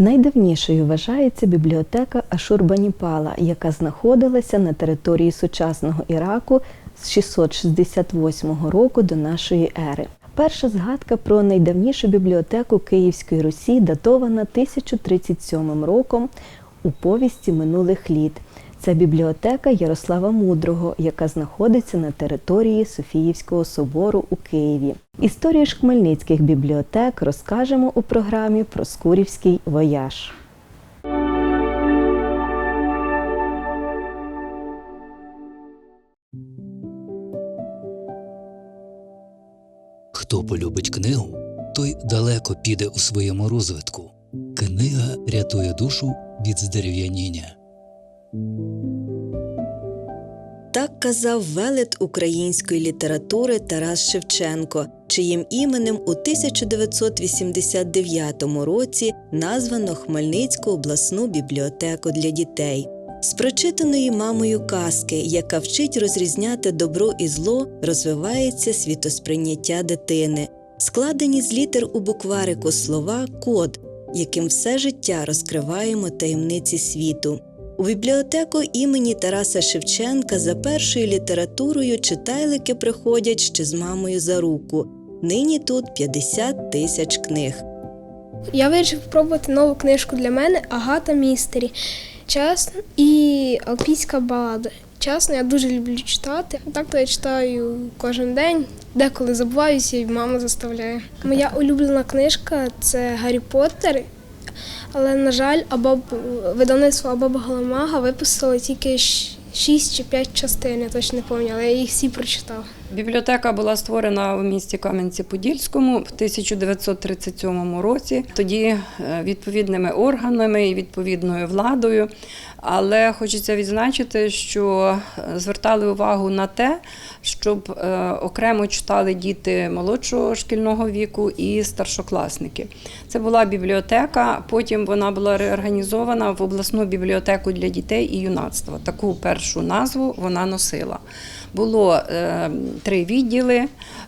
Найдавнішою вважається бібліотека Ашурбаніпала, яка знаходилася на території сучасного Іраку з 668 року до нашої ери. Перша згадка про найдавнішу бібліотеку Київської Русі датована 1037 роком у повісті минулих літ. Це бібліотека Ярослава Мудрого, яка знаходиться на території Софіївського собору у Києві. Історію ж хмельницьких бібліотек розкажемо у програмі Проскурівський вояж. Хто полюбить книгу, той далеко піде у своєму розвитку. Книга рятує душу від здерев'яніння. Так казав велет української літератури Тарас Шевченко, чиїм іменем у 1989 році названо Хмельницьку обласну бібліотеку для дітей. З прочитаної мамою казки, яка вчить розрізняти добро і зло, розвивається світосприйняття дитини. Складені з літер у букварику слова код, яким все життя розкриваємо таємниці світу. У бібліотеку імені Тараса Шевченка за першою літературою читайлики приходять ще з мамою за руку. Нині тут 50 тисяч книг. Я вирішив спробувати нову книжку для мене Агата Містері. Чесно, і Алпійська балада. Чесно, я дуже люблю читати. Так то я читаю кожен день, деколи забуваюся, і мама заставляє. Моя улюблена книжка це Гаррі Поттер. Але, на жаль, або видавництво або Галамага випустило тільки щ- шість чи п'ять частин, я точно не пам'ятаю, але я їх всі прочитав. Бібліотека була створена у місті Кам'янці-Подільському в 1937 році. Тоді е, відповідними органами і відповідною владою. Але хочеться відзначити, що е, звертали увагу на те, щоб е, окремо читали діти молодшого шкільного віку і старшокласники. Це була бібліотека. Потім вона була реорганізована в обласну бібліотеку для дітей і юнацтва. Таку першу назву вона носила. Було е, три відділи.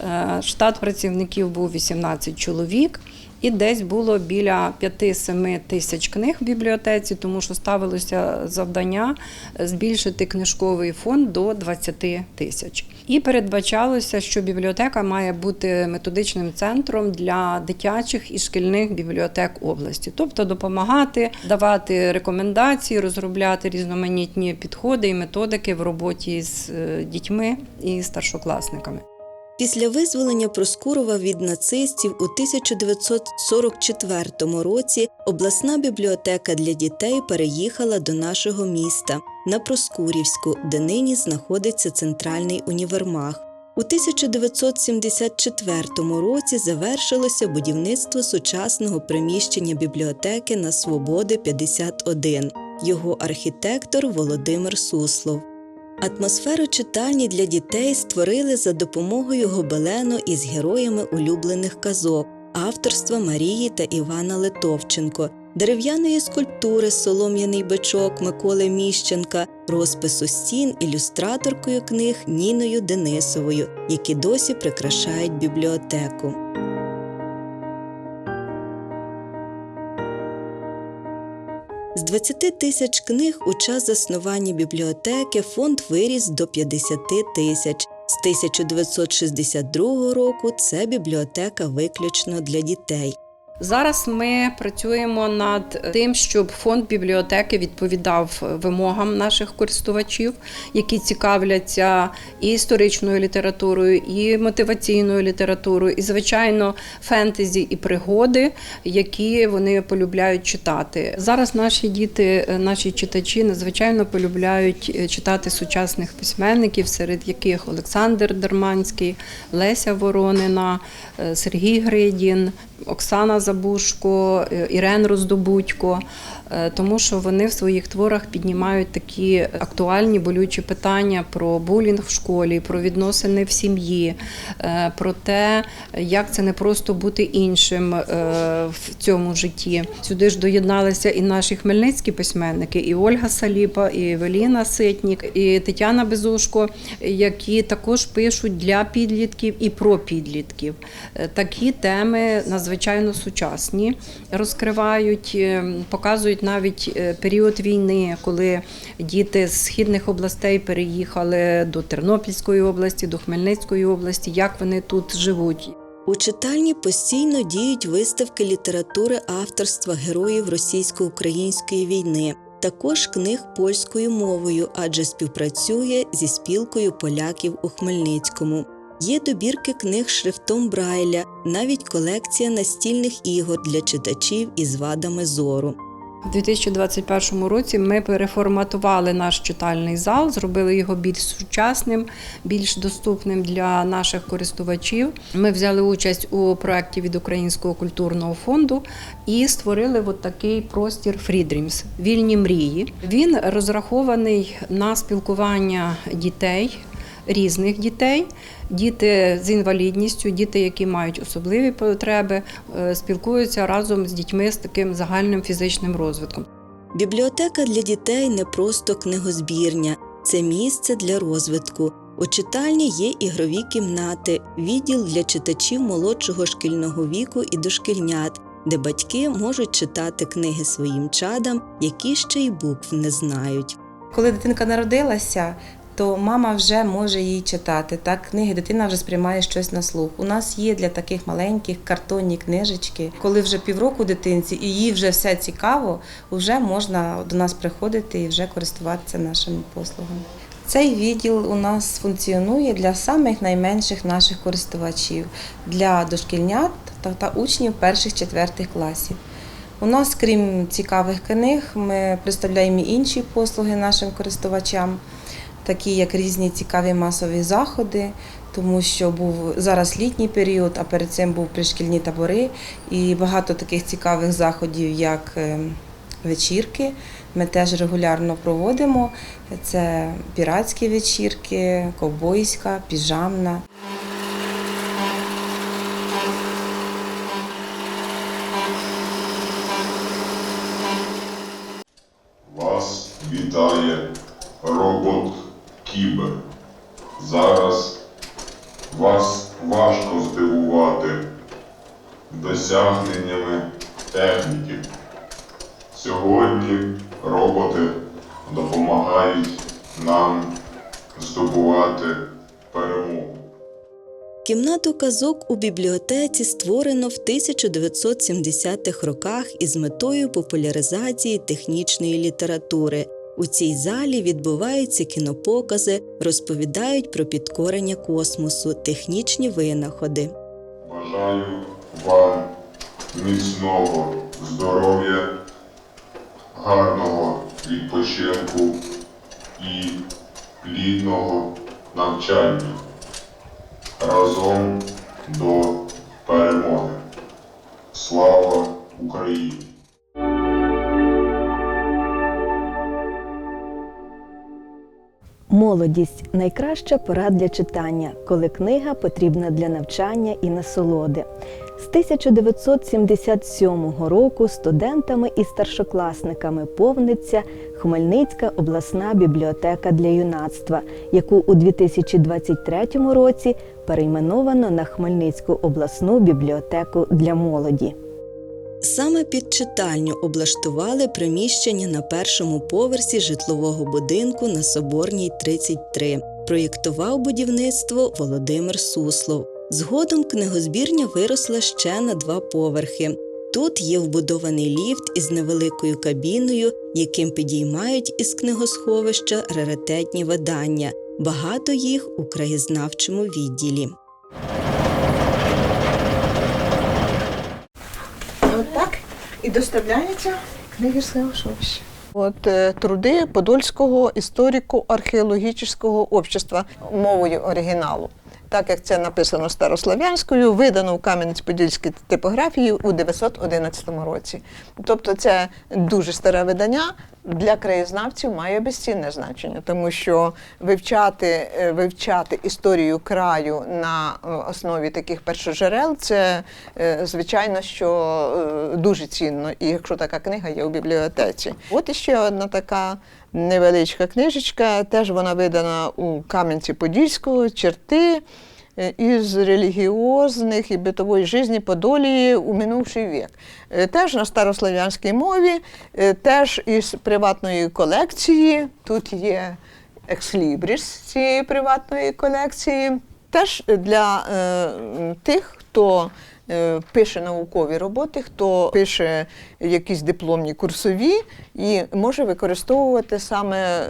е, Штат працівників був 18 чоловік. І десь було біля 5-7 тисяч книг в бібліотеці, тому що ставилося завдання збільшити книжковий фонд до 20 тисяч. І передбачалося, що бібліотека має бути методичним центром для дитячих і шкільних бібліотек області, тобто допомагати, давати рекомендації, розробляти різноманітні підходи і методики в роботі з е, дітьми і старшокласниками. Після визволення Проскурова від нацистів у 1944 році обласна бібліотека для дітей переїхала до нашого міста на Проскурівську, де нині знаходиться центральний універмаг. У 1974 році завершилося будівництво сучасного приміщення бібліотеки на Свободи 51. Його архітектор Володимир Суслов. Атмосферу читальні для дітей створили за допомогою гобелену із героями улюблених казок, авторства Марії та Івана Литовченко, дерев'яної скульптури Солом'яний бичок Миколи Міщенка, розпису стін ілюстраторкою книг Ніною Денисовою, які досі прикрашають бібліотеку. З 20 тисяч книг у час заснування бібліотеки фонд виріс до 50 тисяч. З 1962 року це бібліотека виключно для дітей. Зараз ми працюємо над тим, щоб фонд бібліотеки відповідав вимогам наших користувачів, які цікавляться і історичною літературою, і мотиваційною літературою, і звичайно фентезі і пригоди, які вони полюбляють читати. Зараз наші діти, наші читачі надзвичайно полюбляють е, читати сучасних письменників, серед яких Олександр Дерманський, Леся Воронина, е, Сергій Гридін. Оксана Забушко, Ірен Роздобудько. Е, тому що вони в своїх творах піднімають такі актуальні болючі питання про булінг в школі, про відносини в сім'ї, е, про те, як це не просто бути іншим е, в цьому житті. Сюди ж доєдналися і наші хмельницькі письменники, і Ольга Саліпа, і Евеліна Ситнік, і Тетяна Безушко, які також пишуть для підлітків і про підлітків. Такі теми надзвичайно сучасні, розкривають, е, показують навіть е, період війни, коли діти з східних областей переїхали до Тернопільської області, до Хмельницької області, як вони тут живуть. У читальні постійно діють виставки літератури авторства героїв російсько-української війни, також книг польською мовою, адже співпрацює зі спілкою поляків у Хмельницькому. Є добірки книг шрифтом Брайля, навіть колекція настільних ігор для читачів із вадами зору. У 2021 році ми переформатували наш читальний зал, зробили його більш сучасним, більш доступним для наших користувачів. Ми взяли участь у проєкті від Українського культурного фонду і створили от такий простір Freedreams – вільні мрії. Він розрахований на спілкування дітей. Різних дітей, діти з інвалідністю, діти, які мають особливі потреби, е, спілкуються разом з дітьми з таким загальним фізичним розвитком. Бібліотека для дітей не просто книгозбірня, це місце для розвитку. У читальні є ігрові кімнати, відділ для читачів молодшого шкільного віку і дошкільнят, де батьки можуть читати книги своїм чадам, які ще й букв не знають. Коли дитинка народилася, то мама вже може їй читати. Так, книги дитина вже сприймає щось на слух. У нас є для таких маленьких картонні книжечки. Коли вже півроку дитинці і їй вже все цікаво, вже можна до нас приходити і вже користуватися нашими послугами. Цей відділ у нас функціонує для самих найменших наших користувачів, для дошкільнят та учнів перших-четвертих класів. У нас, крім цікавих книг, ми представляємо і інші послуги нашим користувачам, такі як різні цікаві масові заходи, тому що був зараз літній період, а перед цим був пришкільні табори, і багато таких цікавих заходів, як е, вечірки. Ми теж регулярно проводимо. Це піратські вечірки, ковбойська, піжамна. Здобувати перемогу. Кімнату казок у бібліотеці створено в 1970-х роках із метою популяризації технічної літератури. У цій залі відбуваються кінопокази, розповідають про підкорення космосу, технічні винаходи. Бажаю вам міцного здоров'я, гарного відпочинку і плідного навчання. Разом до перемоги. Слава Україні! Молодість найкраща пора для читання, коли книга потрібна для навчання і насолоди. З 1977 року студентами і старшокласниками повниться Хмельницька обласна бібліотека для юнацтва, яку у 2023 році перейменовано на Хмельницьку обласну бібліотеку для молоді. Саме під читальню облаштували приміщення на першому поверсі житлового будинку на Соборній 33. Проєктував будівництво Володимир Суслов. Згодом книгозбірня виросла ще на два поверхи. Тут є вбудований ліфт із невеликою кабіною, яким підіймають із книгосховища раритетні видання. Багато їх у краєзнавчому відділі. І доставляється книги з сховища. От е, труди Подольського історико-археологічного общества мовою оригіналу. Так як це написано старослов'янською, видано в Кам'янець-Подільській типографії у 911 році. Тобто це дуже старе видання. Для краєзнавців має безцінне значення, тому що вивчати, е, вивчати історію краю на е, основі таких першоджерел це е, звичайно, що дуже цінно, і якщо така книга є у бібліотеці. От іще одна така невеличка книжечка, теж вона видана у Кам'янці-Подільського, черти е, із релігіозних і битової житті Подолії у минувший вік. Е, Теж на старослов'янській мові, е, теж із приватної колекції. Тут є екслібріс цієї приватної колекції. Теж для е, тих, хто пише наукові роботи, хто пише якісь дипломні курсові і може використовувати саме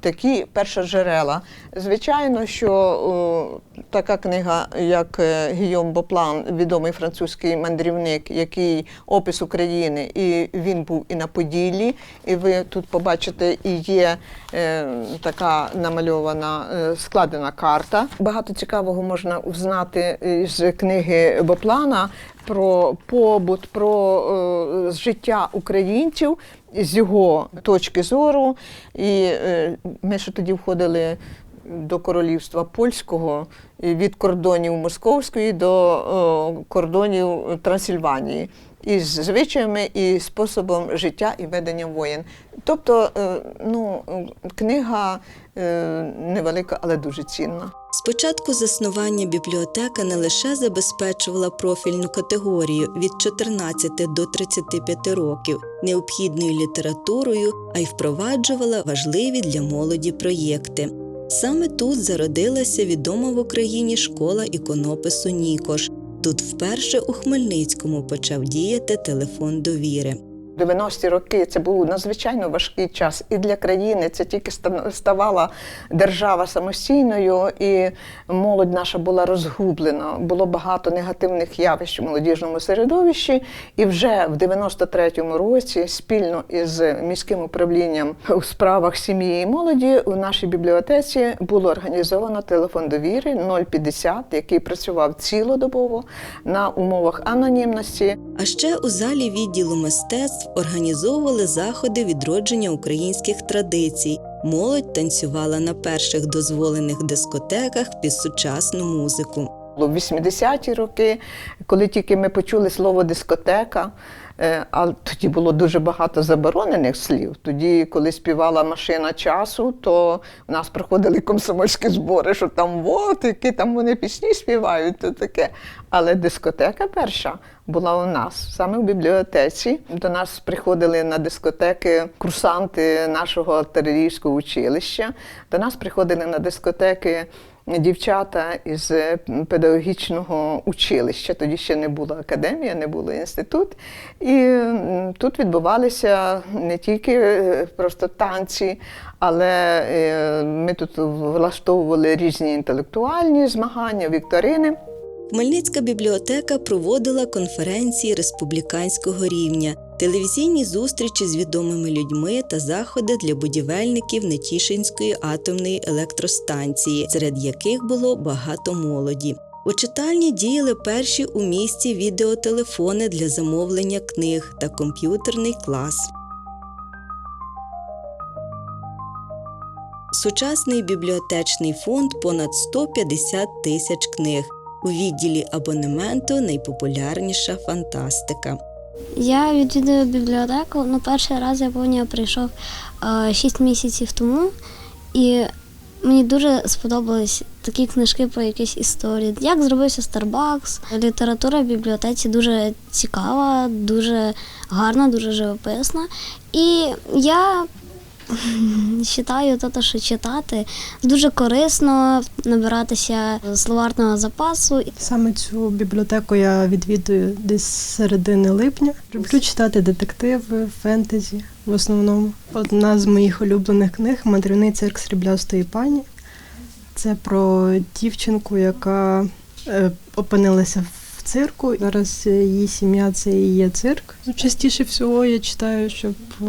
такі такі першоджерела. Звичайно, що е, така книга, як е, Гійом Боплан, відомий французький мандрівник, який опис України, і він був і на Поділлі, і ви тут побачите, і є е, така намальована е, складена карта. Багато цікавого можна узнати з книги Боплана про побут, про е, життя українців з його точки зору. І е, ми ще тоді входили до королівства польського від кордонів Московської до кордонів Трансильванії. Із звичаями і способом життя і ведення воєн. Тобто, е, ну, книга е, невелика, але дуже цінна. Спочатку заснування бібліотека не лише забезпечувала профільну категорію від 14 до 35 років необхідною літературою, а й впроваджувала важливі для молоді проєкти. Саме тут зародилася відома в Україні школа іконопису Нікош. Тут вперше у Хмельницькому почав діяти телефон довіри. 90-ті роки це був надзвичайно важкий час і для країни. Це тільки ста- ставала держава самостійною, і молодь наша була розгублена. Було багато негативних явищ у молодіжному середовищі. І вже в 93-му році, спільно із міським управлінням у справах сім'ї і молоді, у нашій бібліотеці було організовано телефон довіри 050, який працював цілодобово на умовах анонімності. А ще у залі відділу мистецтв організовували заходи відродження українських традицій. Молодь танцювала на перших дозволених дискотеках під сучасну музику. В 80-ті роки, коли тільки ми почули слово дискотека, е, а тоді було дуже багато заборонених слів. Тоді, коли співала машина часу, то в нас проходили комсомольські збори, що там от, які там вони пісні співають, то таке. Але дискотека перша була у нас саме в бібліотеці. До нас приходили на дискотеки курсанти нашого артилерійського училища. До нас приходили на дискотеки дівчата із педагогічного училища. Тоді ще не була академія, не було інститут. І тут відбувалися не тільки е, просто танці, але е, ми тут влаштовували різні інтелектуальні змагання, вікторини. Хмельницька бібліотека проводила конференції республіканського рівня, телевізійні зустрічі з відомими людьми та заходи для будівельників Нетішинської атомної електростанції, серед яких було багато молоді. У читальні діяли перші у місті відеотелефони для замовлення книг та комп'ютерний клас. Сучасний бібліотечний фонд понад 150 тисяч книг. У відділі абонементу найпопулярніша фантастика. Я відвідую бібліотеку. Ну, перший раз я я прийшов е, 6 місяців тому, і мені дуже сподобались такі книжки про якісь історії. Як зробився Starbucks. Література в бібліотеці дуже цікава, дуже гарна, дуже живописна. І я вважаю, те, що читати дуже корисно набиратися словарного запасу. Саме цю бібліотеку я відвідую десь з середини липня. Люблю читати детективи, фентезі в основному. Одна з моїх улюблених книг Мандрівний цирк сріблястої пані. Це про дівчинку, яка е, опинилася в цирку. Зараз її сім'я це є цирк. Частіше всього я читаю, щоб е,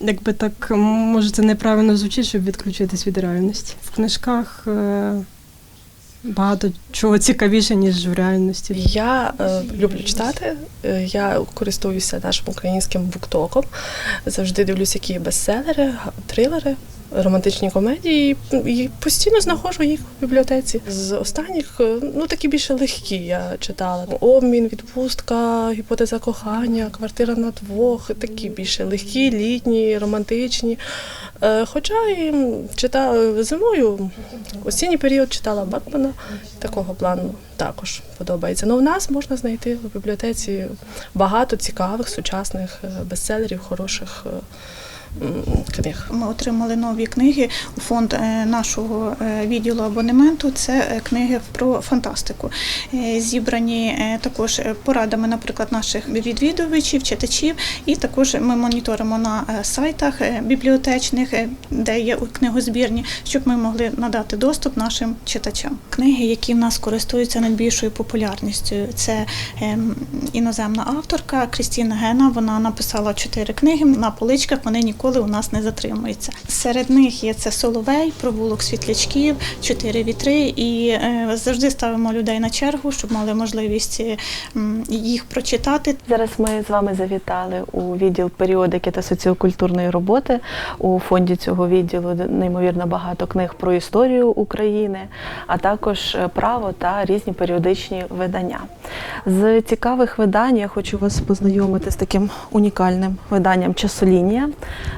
якби так, може це неправильно звучить, щоб відключитись від реальності. В книжках е, багато чого цікавіше, ніж в реальності. Я е, люблю читати. Е, Я користуюся нашим українським буктоком. Завжди дивлюся, які бестселери, трилери, романтичні комедії. І постійно знаходжу їх в бібліотеці. З останніх, е, ну такі більше легкі я читала. Обмін, відпустка, гіпотеза кохання, квартира на двох. Такі більше легкі, літні, романтичні. Е, Хоча і читала зимою, осінній період читала Бакмана, такого плану також подобається. Ну, в нас можна знайти в бібліотеці багато цікавих сучасних е, бестселерів, хороших книг. Ми отримали нові книги у фонд е, нашого е, відділу абонементу. Це е, книги про фантастику. Зібрані також порадами, наприклад, наших відвідувачів, читачів, і також ми моніторимо на сайтах бібліотечних, де є книгозбірні, щоб ми могли надати доступ нашим читачам. Книги, які в нас користуються найбільшою популярністю, це ем, іноземна авторка Крістіна Гена. Вона написала чотири книги на поличках. Вони ніколи у нас не затримуються. Серед них є це Соловей, провулок світлячків, чотири вітри. І е, завжди ставимо людей на чергу, щоб мали можливість е, їх прочитати. Зараз ми з вами завітали у відділ періодики та соціокультурної роботи. У фонді цього відділу неймовірно багато книг про історію України, а також е, право та різні періодичні видання. З цікавих видань я хочу вас познайомити з таким унікальним виданням Часолінія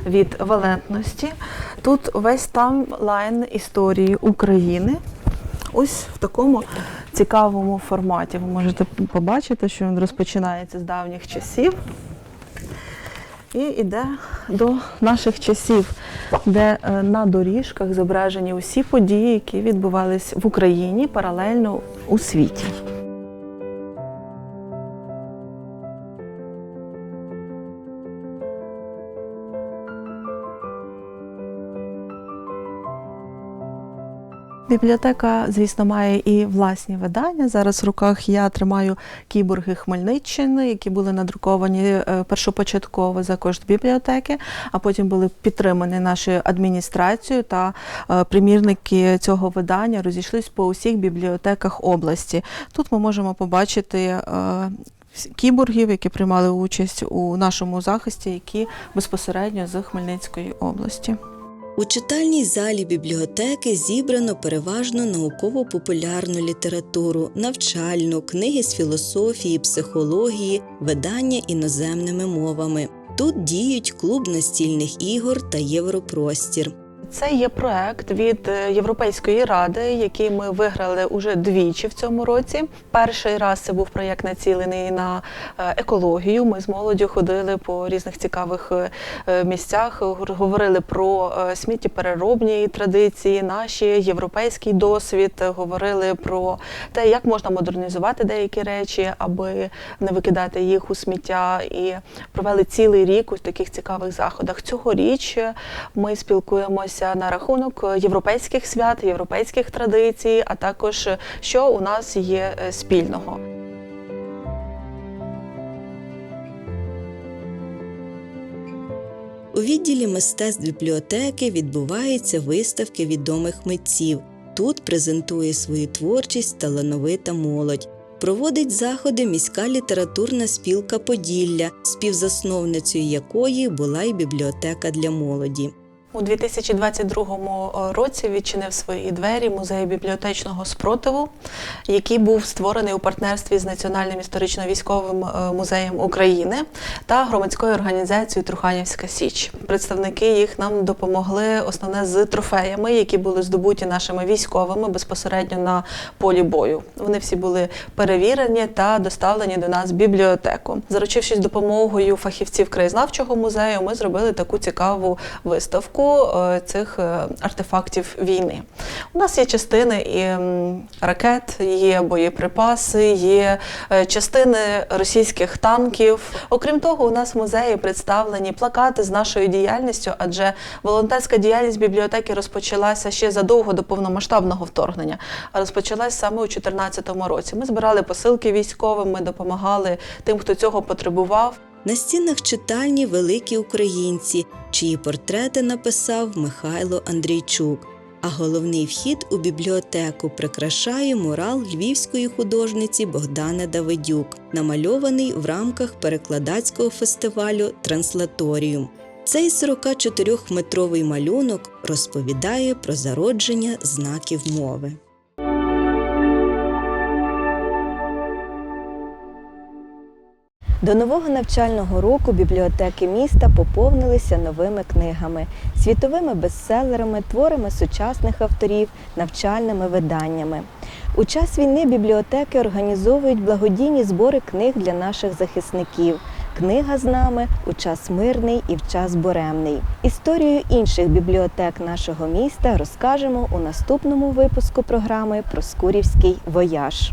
від валентності. Тут весь таймлайн історії України. Ось в такому цікавому форматі. Ви можете побачити, що він розпочинається з давніх часів і йде до наших часів, де е, на доріжках зображені усі події, які відбувались в Україні паралельно у світі. Бібліотека, звісно, має і власні видання. Зараз в руках я тримаю кіборги Хмельниччини, які були надруковані е, першопочатково за кошт бібліотеки, а потім були підтримані нашою адміністрацією та е, примірники цього видання розійшлись по усіх бібліотеках області. Тут ми можемо побачити. е, Кіборгів, які приймали участь у нашому захисті, які безпосередньо з Хмельницької області. У читальній залі бібліотеки зібрано переважно науково-популярну літературу, навчальну, книги з філософії, психології, видання іноземними мовами. Тут діють клуб настільних ігор та Європростір. Це є проект від е, Європейської ради, який ми виграли уже двічі в цьому році. Перший раз це був проєкт націлений на е, екологію. Ми з молоддю ходили по різних цікавих е, місцях, говорили про сміттєпереробні традиції, наші європейський досвід, говорили про те, як можна модернізувати деякі речі, аби не викидати їх у сміття. І провели цілий рік у таких цікавих заходах. Цьогоріч ми спілкуємося на рахунок європейських свят, європейських традицій, а також що у нас є е, спільного. У відділі мистецтв бібліотеки відбуваються виставки відомих митців. Тут презентує свою творчість талановита молодь. Проводить заходи міська літературна спілка Поділля, співзасновницею якої була й бібліотека для молоді. У 2022 році відчинив свої двері музей бібліотечного спротиву, який був створений у партнерстві з Національним історично-військовим е, музеєм України та громадською організацією Труханівська Січ. Представники їх нам допомогли основне з трофеями, які були здобуті нашими військовими безпосередньо на полі бою. Вони всі були перевірені та доставлені до нас в бібліотеку. Заручившись допомогою фахівців краєзнавчого музею, ми зробили таку цікаву виставку е, цих е, артефактів війни. У нас є частини і ракет, є боєприпаси, є е, частини російських танків. Окрім того, у нас в музеї представлені плакати з нашою діяльністю, адже волонтерська діяльність бібліотеки розпочалася ще задовго до повномасштабного вторгнення. А розпочалась саме у 2014 році. Ми збирали посилки військовим, ми допомагали тим, хто цього потребував. На стінах читальні великі українці, чиї портрети написав Михайло Андрійчук. А головний вхід у бібліотеку прикрашає мурал львівської художниці Богдана Давидюк, намальований в рамках перекладацького фестивалю Транслаторіум. Цей 44-метровий малюнок розповідає про зародження знаків мови. До нового навчального року бібліотеки міста поповнилися новими книгами, світовими бестселерами, творами сучасних авторів, навчальними виданнями. У час війни бібліотеки організовують благодійні збори книг для наших захисників. Книга з нами у час мирний і в час буремний. Історію інших бібліотек нашого міста розкажемо у наступному випуску програми Проскурівський вояж.